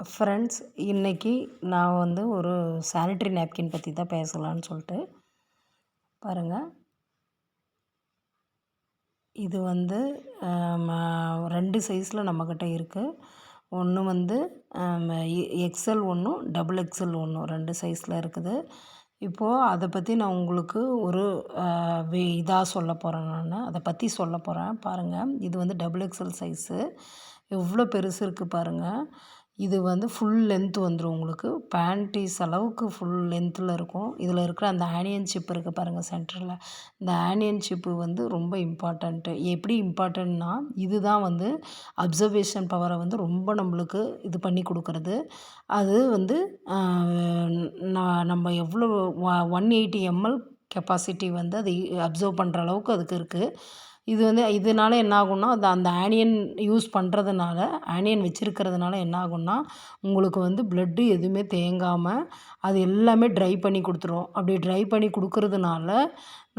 Friends இன்றைக்கி நான் வந்து ஒரு சானிட்ரி நாப்கின் பற்றி தான் பேசலான்னு சொல்லிட்டு. பாருங்கள் இது வந்து ரெண்டு சைஸில் நம்மக்கிட்ட இருக்குது ஒன்று வந்து எக்ஸ்எல் ஒன்றும் டபுள் எக்ஸ்எல் ஒன்றும் ரெண்டு சைஸில் இருக்குது. இப்போது அதை பற்றி நான் உங்களுக்கு ஒரு இதாக சொல்ல போகிறேன் நான். அதை பற்றி சொல்ல போகிறேன் பாருங்கள் இது வந்து டபுள் எக்ஸ்எல் சைஸு எவ்வளோ பெருசு இருக்குது பாருங்கள் இது வந்து ஃபுல் லென்த் வந்துடும் உங்களுக்கு. பேண்டீஸ் அளவுக்கு ஃபுல் லென்த்தில் இருக்கும். இதில் இருக்கிற அந்த ஆனியன் சிப் இருக்குது பாருங்கள் சென்டரில் இந்த ஆனியன் சிப்பு வந்து ரொம்ப இம்பார்ட்டண்ட்டு எப்படி இம்பார்ட்டண்ட்னா இது தான் வந்து அப்சர்வேஷன் பவரை வந்து ரொம்ப நம்மளுக்கு இது பண்ணி கொடுக்குறது. அது வந்து நம்ம எவ்வளோ ஒன் எயிட்டி எம்எல் கெப்பாசிட்டி வந்து அது அப்சர்வ் பண்ணுற அளவுக்கு அதுக்கு இருக்குது இது வந்து இதனால என்ன ஆகும்னா அந்த அந்த ஆனியன் யூஸ் பண்ணுறதுனால ஆனியன் வச்சுருக்கிறதுனால என்ன ஆகும்னா உங்களுக்கு வந்து ப்ளட்டு எதுவுமே தேங்காமல் அது எல்லாமே ட்ரை பண்ணி கொடுத்துரும். அப்படி ட்ரை பண்ணி கொடுக்கறதுனால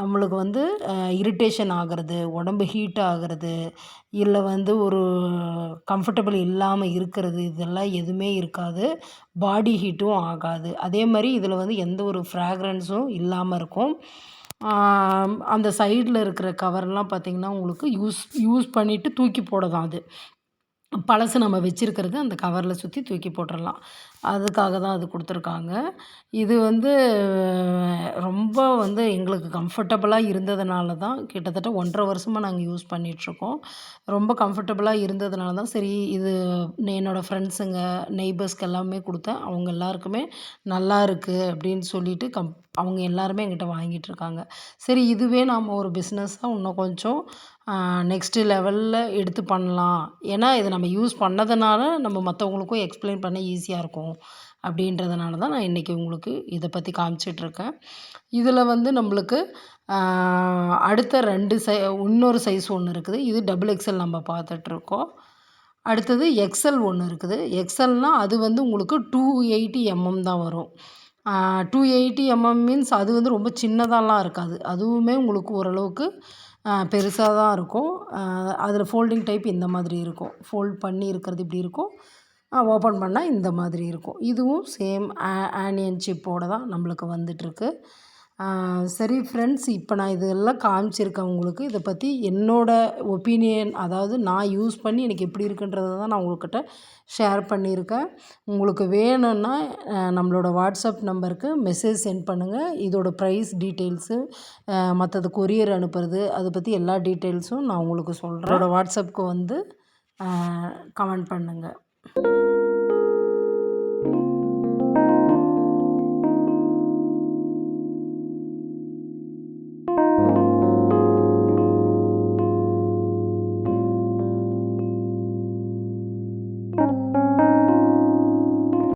நம்மளுக்கு வந்து இரிட்டேஷன் ஆகிறது உடம்பு ஹீட் ஆகிறது இல்லை வந்து ஒரு கம்ஃபர்டபுள் இல்லாமல் இருக்கிறது இதெல்லாம் எதுவுமே இருக்காது. பாடி ஹீட்டும் ஆகாது. அதே மாதிரி இதில் வந்து எந்த ஒரு ஃப்ராக்ரன்ஸும் இல்லாமல் இருக்கும். அந்த சைடில் இருக்கிற கவர்லாம் பார்த்திங்கன்னா உங்களுக்கு யூஸ் யூஸ் பண்ணிவிட்டு தூக்கி போட தான் அது. பழசு நம்ம வச்சுருக்கிறது அந்த கவரில் சுற்றி தூக்கி போட்டுடலாம் அதுக்காக தான் அது கொடுத்துருக்காங்க. இது வந்து ரொம்ப வந்து எங்களுக்கு கம்ஃபர்டபுளாக இருந்ததுனால தான் கிட்டத்தட்ட ஒன்றரை வருஷமாக நாங்கள் யூஸ் பண்ணிகிட்ருக்கோம் ரொம்ப கம்ஃபர்டபுளாக இருந்ததுனால தான் சரி இது என்னோடய ஃப்ரெண்ட்ஸுங்க நெய்பர்ஸ்க்கு எல்லாமே கொடுத்தேன். அவங்க எல்லாருக்குமே நல்லா இருக்குது அப்படின்னு சொல்லிட்டு கம் அவங்க எல்லாருமே எங்கிட்ட வாங்கிட்டு இருக்காங்க சரி இதுவே நாம் ஒரு பிஸ்னஸாக இன்னும் கொஞ்சம் நெக்ஸ்ட்டு லெவலில் எடுத்து பண்ணலாம். ஏன்னா இதை நம்ம யூஸ் பண்ணதுனால நம்ம மற்றவங்களுக்கும் எக்ஸ்பிளைன் பண்ண ஈஸியாக இருக்கும். அப்படின்றதுனால தான் நான் இன்றைக்கி உங்களுக்கு இதை பற்றி காமிச்சிட்ருக்கேன். இதில் வந்து நம்மளுக்கு அடுத்த ரெண்டு சை இன்னொரு சைஸ் ஒன்று இருக்குது. இது டபுள் எக்ஸல் நம்ம பார்த்துட்ருக்கோம். அடுத்தது எக்ஸல் ஒன்று இருக்குது. எக்ஸல்னால் அது வந்து உங்களுக்கு டூ எயிட்டி எம்எம் தான் வரும். டூ எயிட்டி எம்எம் மீன்ஸ் அது வந்து ரொம்ப சின்னதாலாம் இருக்காது. அதுவுமே உங்களுக்கு ஓரளவுக்கு பெருசாக தான் இருக்கும். அதில் ஃபோல்டிங் டைப் இந்த மாதிரி இருக்கும். ஃபோல்ட் பண்ணி இருக்கிறது இப்படி இருக்கும். ஓப்பன் பண்ணால் இந்த மாதிரி இருக்கும். இதுவும் சேம் ஆனியன் சிப்போடு தான் நம்மளுக்கு வந்துட்டுருக்கு. சரி ஃப்ரெண்ட்ஸ் இப்போ நான் இதெல்லாம் காமிச்சிருக்கேன் உங்களுக்கு இதை பற்றி என்னோடய ஒப்பீனியன் அதாவது நான் யூஸ் பண்ணி எனக்கு எப்படி இருக்குன்றதை தான் நான் உங்கள்கிட்ட ஷேர் பண்ணியிருக்கேன். உங்களுக்கு வேணும்னா நம்மளோட வாட்ஸ்அப் நம்பருக்கு மெசேஜ் சென்ட் பண்ணுங்கள் இதோட ப்ரைஸ் டீட்டெயில்ஸு மற்றது கொரியர் அனுப்புறது அதை பற்றி எல்லா டீட்டெயில்ஸும் நான் உங்களுக்கு சொல்கிறேன் என்னோடய வாட்ஸ்அப்புக்கு வந்து கமெண்ட் பண்ணுங்கள்